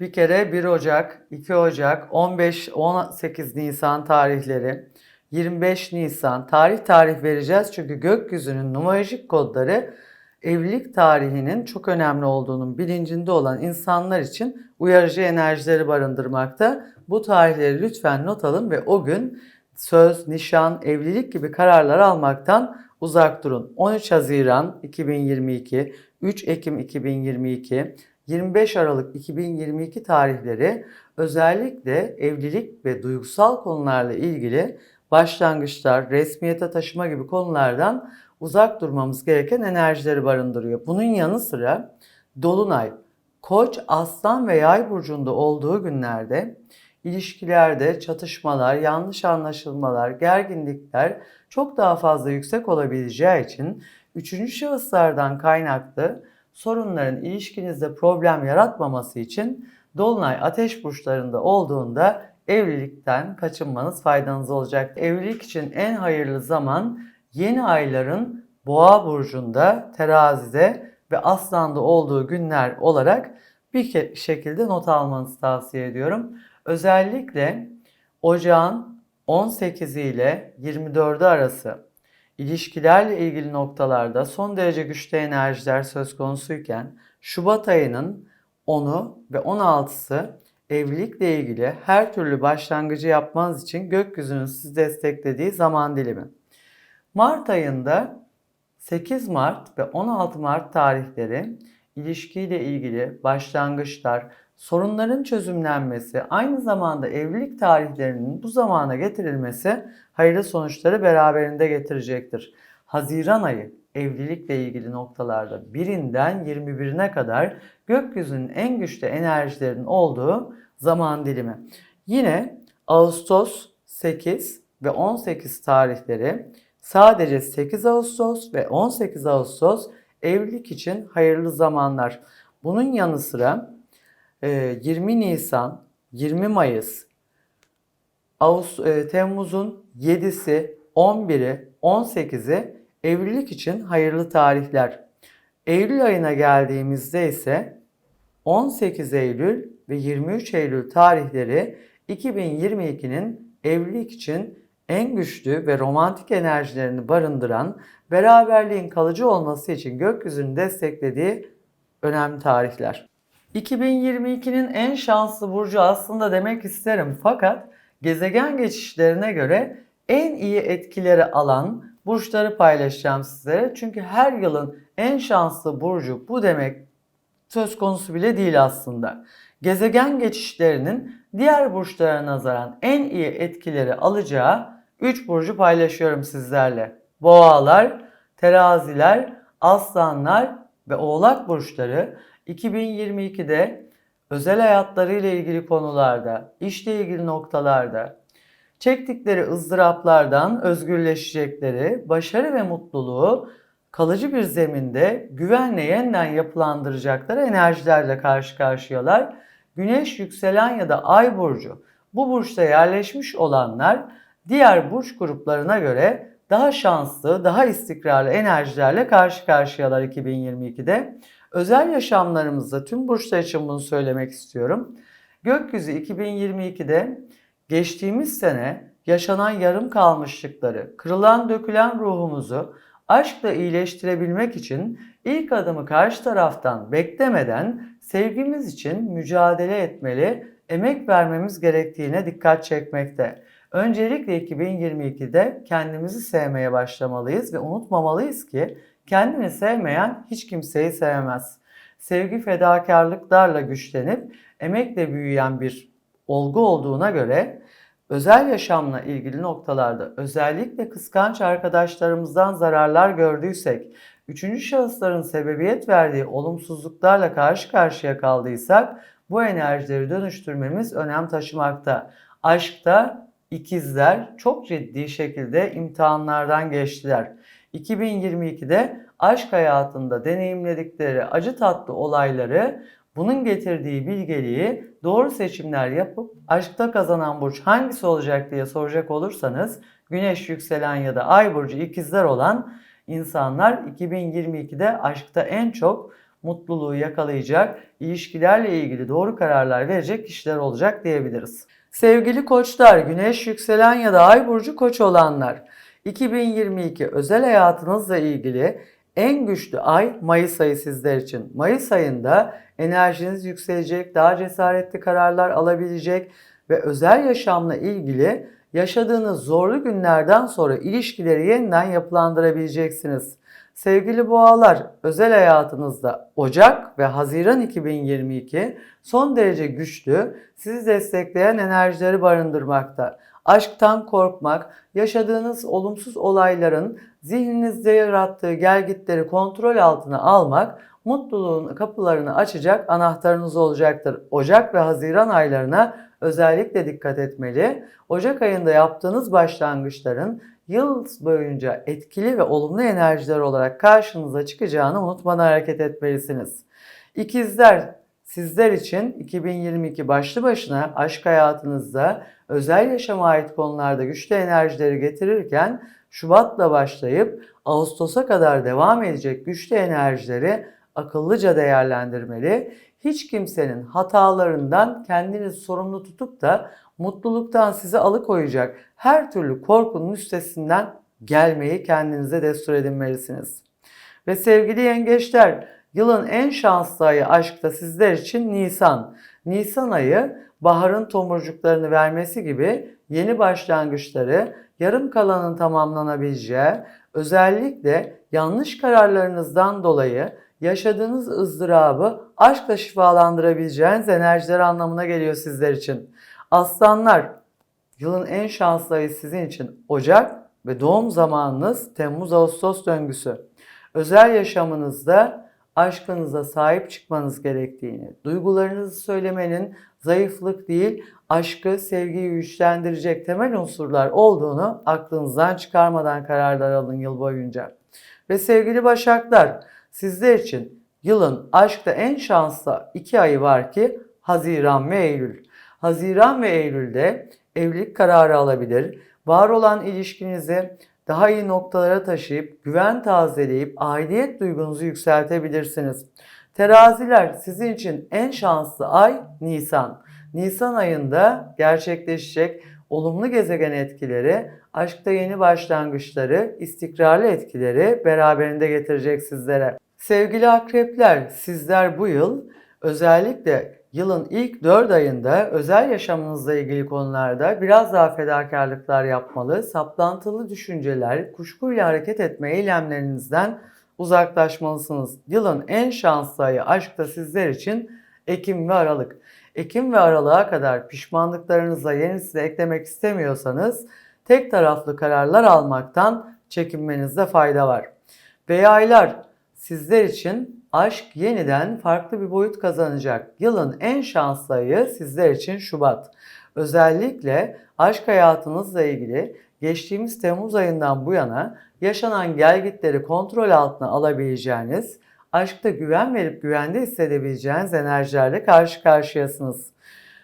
Bir kere 1 Ocak, 2 Ocak, 15, 18 Nisan tarihleri, 25 Nisan tarih tarih vereceğiz çünkü gökyüzünün numerolojik kodları evlilik tarihinin çok önemli olduğunun bilincinde olan insanlar için uyarıcı enerjileri barındırmakta. Bu tarihleri lütfen not alın ve o gün söz, nişan, evlilik gibi kararlar almaktan uzak durun. 13 Haziran 2022, 3 Ekim 2022, 25 Aralık 2022 tarihleri özellikle evlilik ve duygusal konularla ilgili başlangıçlar, resmiyete taşıma gibi konulardan uzak durmamız gereken enerjileri barındırıyor. Bunun yanı sıra Dolunay, Koç, Aslan ve Yay burcunda olduğu günlerde ilişkilerde çatışmalar, yanlış anlaşılmalar, gerginlikler çok daha fazla yüksek olabileceği için üçüncü şahıslardan kaynaklı sorunların ilişkinizde problem yaratmaması için Dolunay ateş burçlarında olduğunda evlilikten kaçınmanız faydanız olacak. Evlilik için en hayırlı zaman yeni ayların Boğa burcunda, Terazide ve Aslan'da olduğu günler olarak bir şekilde not almanızı tavsiye ediyorum. Özellikle Ocağın 18 ile 24'ü arası ilişkilerle ilgili noktalarda son derece güçlü enerjiler söz konusuyken Şubat ayının 10'u ve 16'sı evlilikle ilgili her türlü başlangıcı yapmanız için gökyüzünün sizi desteklediği zaman dilimi. Mart ayında 8 Mart ve 16 Mart tarihleri ilişkiyle ilgili başlangıçlar, sorunların çözümlenmesi, aynı zamanda evlilik tarihlerinin bu zamana getirilmesi hayırlı sonuçları beraberinde getirecektir. Haziran ayı evlilikle ilgili noktalarda birinden 21'ine kadar gökyüzünün en güçlü enerjilerin olduğu zaman dilimi. Yine Ağustos 8 ve 18 tarihleri sadece 8 Ağustos ve 18 Ağustos evlilik için hayırlı zamanlar. Bunun yanı sıra 20 e, Nisan, 20 Mayıs, e, Temmuz'un 7'si, 11'i, 18'i evlilik için hayırlı tarihler. Eylül ayına geldiğimizde ise 18 Eylül ve 23 Eylül tarihleri 2022'nin evlilik için en güçlü ve romantik enerjilerini barındıran, beraberliğin kalıcı olması için gökyüzünün desteklediği önemli tarihler. 2022'nin en şanslı burcu aslında demek isterim fakat gezegen geçişlerine göre en iyi etkileri alan burçları paylaşacağım sizlere. Çünkü her yılın en şanslı burcu bu demek söz konusu bile değil aslında. Gezegen geçişlerinin diğer burçlara nazaran en iyi etkileri alacağı 3 burcu paylaşıyorum sizlerle. Boğalar, teraziler, aslanlar ve oğlak burçları 2022'de özel hayatlarıyla ilgili konularda, işle ilgili noktalarda çektikleri ızdıraplardan özgürleşecekleri, başarı ve mutluluğu kalıcı bir zeminde güvenle yeniden yapılandıracakları enerjilerle karşı karşıyalar. Güneş, yükselen ya da ay burcu bu burçta yerleşmiş olanlar diğer burç gruplarına göre daha şanslı, daha istikrarlı enerjilerle karşı karşıyalar 2022'de. Özel yaşamlarımızda tüm burçlar için bunu söylemek istiyorum. Gökyüzü 2022'de geçtiğimiz sene yaşanan yarım kalmışlıkları, kırılan dökülen ruhumuzu aşkla iyileştirebilmek için ilk adımı karşı taraftan beklemeden sevgimiz için mücadele etmeli, emek vermemiz gerektiğine dikkat çekmekte. Öncelikle 2022'de kendimizi sevmeye başlamalıyız ve unutmamalıyız ki kendini sevmeyen hiç kimseyi sevmez. Sevgi fedakarlıklarla güçlenip emekle büyüyen bir olgu olduğuna göre özel yaşamla ilgili noktalarda özellikle kıskanç arkadaşlarımızdan zararlar gördüysek, üçüncü şahısların sebebiyet verdiği olumsuzluklarla karşı karşıya kaldıysak bu enerjileri dönüştürmemiz önem taşımakta. Aşkta ikizler çok ciddi şekilde imtihanlardan geçtiler. 2022'de aşk hayatında deneyimledikleri acı tatlı olayları bunun getirdiği bilgeliği doğru seçimler yapıp aşkta kazanan burç hangisi olacak diye soracak olursanız güneş yükselen ya da ay burcu ikizler olan insanlar 2022'de aşkta en çok mutluluğu yakalayacak, ilişkilerle ilgili doğru kararlar verecek kişiler olacak diyebiliriz. Sevgili koçlar, güneş, yükselen ya da ay burcu koç olanlar, 2022 özel hayatınızla ilgili en güçlü ay Mayıs ayı sizler için. Mayıs ayında enerjiniz yükselecek, daha cesaretli kararlar alabilecek ve özel yaşamla ilgili yaşadığınız zorlu günlerden sonra ilişkileri yeniden yapılandırabileceksiniz. Sevgili boğalar, özel hayatınızda Ocak ve Haziran 2022 son derece güçlü, sizi destekleyen enerjileri barındırmakta. Aşktan korkmak, yaşadığınız olumsuz olayların zihninizde yarattığı gelgitleri kontrol altına almak, mutluluğun kapılarını açacak anahtarınız olacaktır. Ocak ve Haziran aylarına özellikle dikkat etmeli. Ocak ayında yaptığınız başlangıçların yıl boyunca etkili ve olumlu enerjiler olarak karşınıza çıkacağını unutmadan hareket etmelisiniz. İkizler sizler için 2022 başlı başına aşk hayatınızda özel yaşama ait konularda güçlü enerjileri getirirken Şubat'la başlayıp Ağustos'a kadar devam edecek güçlü enerjileri akıllıca değerlendirmeli. Hiç kimsenin hatalarından kendinizi sorumlu tutup da mutluluktan sizi alıkoyacak her türlü korkunun üstesinden gelmeyi kendinize destur edinmelisiniz. Ve sevgili yengeçler, yılın en şanslı ayı aşkta sizler için Nisan. Nisan ayı baharın tomurcuklarını vermesi gibi yeni başlangıçları, yarım kalanın tamamlanabileceği, özellikle yanlış kararlarınızdan dolayı yaşadığınız ızdırabı aşkla şifalandırabileceğiniz enerjiler anlamına geliyor sizler için. Aslanlar, yılın en şanslı ayı sizin için Ocak ve doğum zamanınız Temmuz-Ağustos döngüsü. Özel yaşamınızda aşkınıza sahip çıkmanız gerektiğini, duygularınızı söylemenin zayıflık değil, aşkı, sevgiyi güçlendirecek temel unsurlar olduğunu aklınızdan çıkarmadan kararlar alın yıl boyunca. Ve sevgili Başaklar, sizler için yılın aşkta en şanslı iki ayı var ki Haziran ve Eylül. Haziran ve Eylül'de evlilik kararı alabilir, var olan ilişkinizi daha iyi noktalara taşıyıp, güven tazeleyip, aidiyet duygunuzu yükseltebilirsiniz. Teraziler sizin için en şanslı ay Nisan. Nisan ayında gerçekleşecek olumlu gezegen etkileri, aşkta yeni başlangıçları, istikrarlı etkileri beraberinde getirecek sizlere. Sevgili akrepler, sizler bu yıl özellikle yılın ilk 4 ayında özel yaşamınızla ilgili konularda biraz daha fedakarlıklar yapmalı, saplantılı düşünceler, kuşkuyla hareket etme eylemlerinizden uzaklaşmalısınız. Yılın en şanslı ayı aşkta sizler için Ekim ve Aralık. Ekim ve Aralık'a kadar pişmanlıklarınıza yenisini eklemek istemiyorsanız tek taraflı kararlar almaktan çekinmenizde fayda var. Ve yaylar sizler için aşk yeniden farklı bir boyut kazanacak. Yılın en şanslı ayı sizler için Şubat. Özellikle aşk hayatınızla ilgili geçtiğimiz Temmuz ayından bu yana yaşanan gelgitleri kontrol altına alabileceğiniz, aşkta güven verip güvende hissedebileceğiniz enerjilerle karşı karşıyasınız.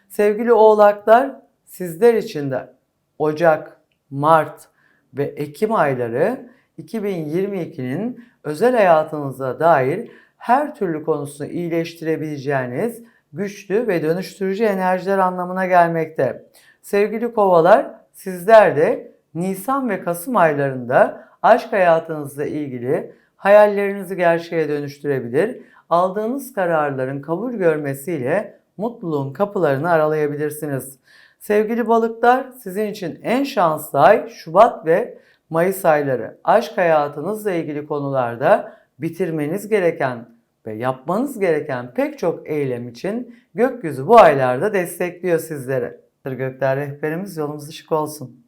Sevgili oğlaklar sizler için de Ocak, Mart ve Ekim ayları 2022'nin özel hayatınıza dair her türlü konusunu iyileştirebileceğiniz güçlü ve dönüştürücü enerjiler anlamına gelmekte. Sevgili kovalar sizler de Nisan ve Kasım aylarında aşk hayatınızla ilgili hayallerinizi gerçeğe dönüştürebilir, aldığınız kararların kabul görmesiyle mutluluğun kapılarını aralayabilirsiniz. Sevgili balıklar sizin için en şanslı ay Şubat ve Mayıs ayları. Aşk hayatınızla ilgili konularda bitirmeniz gereken ve yapmanız gereken pek çok eylem için gökyüzü bu aylarda destekliyor sizleri. Gökler rehberimiz yolumuz ışık olsun.